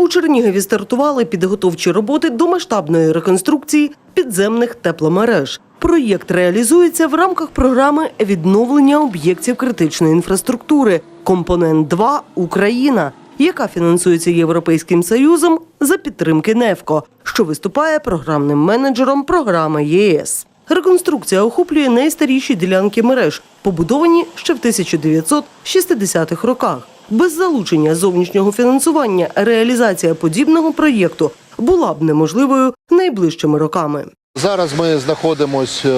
У Чернігові стартували підготовчі роботи до масштабної реконструкції підземних тепломереж. Проєкт реалізується в рамках програми відновлення об'єктів критичної інфраструктури Компонент 2 Україна, яка фінансується Європейським Союзом за підтримки НЕФКО, що виступає програмним менеджером програми ЄС. Реконструкція охоплює найстаріші ділянки мереж, побудовані ще в 1960-х роках. Без залучення зовнішнього фінансування реалізація подібного проєкту була б неможливою найближчими роками. Зараз ми знаходимося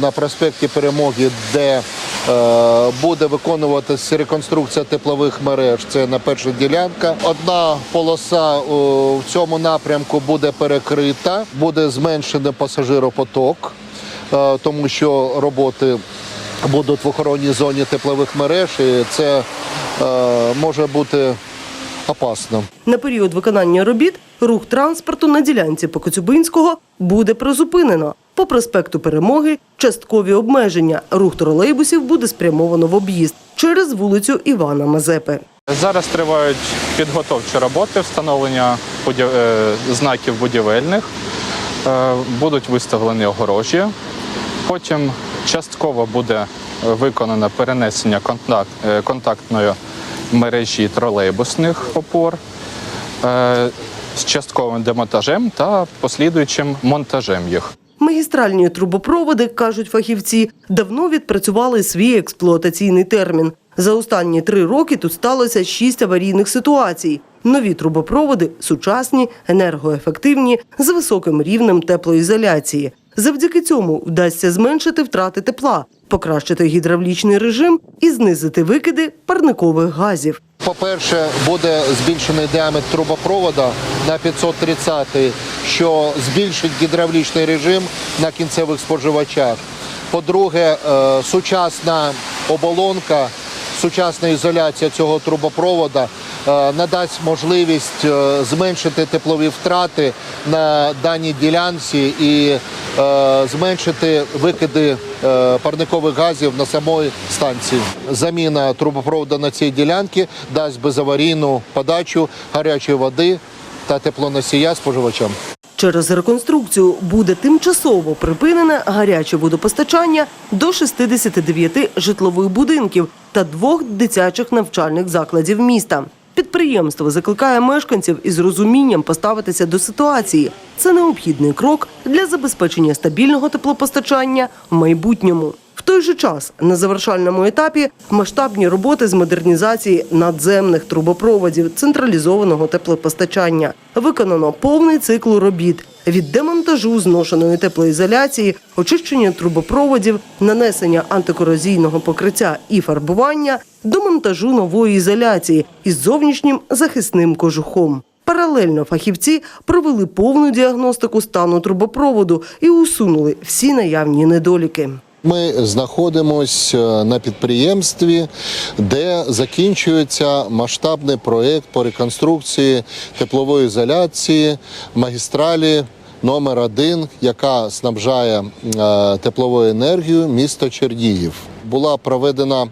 на проспекті Перемоги, де е, буде виконуватися реконструкція теплових мереж. Це на перша ділянка. Одна полоса в цьому напрямку буде перекрита, буде зменшений пасажиропоток, е, тому що роботи будуть в охоронній зоні теплових мереж, і це е, може бути опасно. На період виконання робіт рух транспорту на ділянці по Коцюбинського буде призупинено. По проспекту Перемоги часткові обмеження. Рух тролейбусів буде спрямовано в об'їзд через вулицю Івана Мазепи. Зараз тривають підготовчі роботи, встановлення будів- е, знаків будівельних, Е, будуть виставлені огорожі. Потім частково буде виконано перенесення контакт, е, контактної мережі тролейбусних опор е, з частковим демонтажем та послідуючим монтажем їх. Магістральні трубопроводи, кажуть фахівці, давно відпрацювали свій експлуатаційний термін. За останні три роки тут сталося шість аварійних ситуацій. Нові трубопроводи сучасні, енергоефективні, з високим рівнем теплоізоляції. Завдяки цьому вдасться зменшити втрати тепла, покращити гідравлічний режим і знизити викиди парникових газів. По-перше, буде збільшений діаметр трубопровода на 530, що збільшить гідравлічний режим на кінцевих споживачах. По-друге, е, сучасна оболонка, сучасна ізоляція цього трубопровода е, надасть можливість е, зменшити теплові втрати на даній ділянці і е, зменшити викиди парникових газів на самої станції. Заміна трубопроводу на цій ділянці дасть безаварійну подачу гарячої води та теплоносія споживачам. Через реконструкцію буде тимчасово припинене гаряче водопостачання до 69 житлових будинків та двох дитячих навчальних закладів міста. Підприємство закликає мешканців із розумінням поставитися до ситуації. Це необхідний крок для забезпечення стабільного теплопостачання в майбутньому. В той же час на завершальному етапі масштабні роботи з модернізації надземних трубопроводів централізованого теплопостачання. Виконано повний цикл робіт від демонтажу зношеної теплоізоляції, очищення трубопроводів, нанесення антикорозійного покриття і фарбування до монтажу нової ізоляції із зовнішнім захисним кожухом. Паралельно фахівці провели повну діагностику стану трубопроводу і усунули всі наявні недоліки. Ми знаходимося на підприємстві, де закінчується масштабний проєкт по реконструкції теплової ізоляції магістралі номер 1 яка снабжає е, тепловою енергією місто Чернігів. Була проведена е,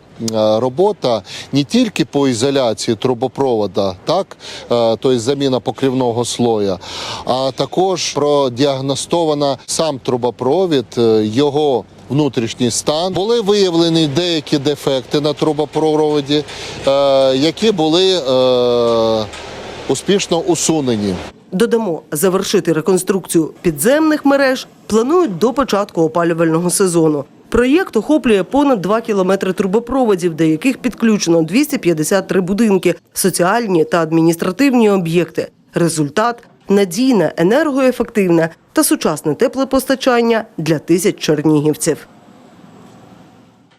робота не тільки по ізоляції трубопровода, так е, тобто заміна покрівного слоя, а також продіагностована сам трубопровід, е, його внутрішній стан. Були виявлені деякі дефекти на трубопроводі, які були успішно усунені. Додамо, завершити реконструкцію підземних мереж планують до початку опалювального сезону. Проєкт охоплює понад 2 кілометри трубопроводів, до яких підключено 253 будинки, соціальні та адміністративні об'єкти. Результат надійне, енергоефективне та сучасне теплопостачання для тисяч чернігівців.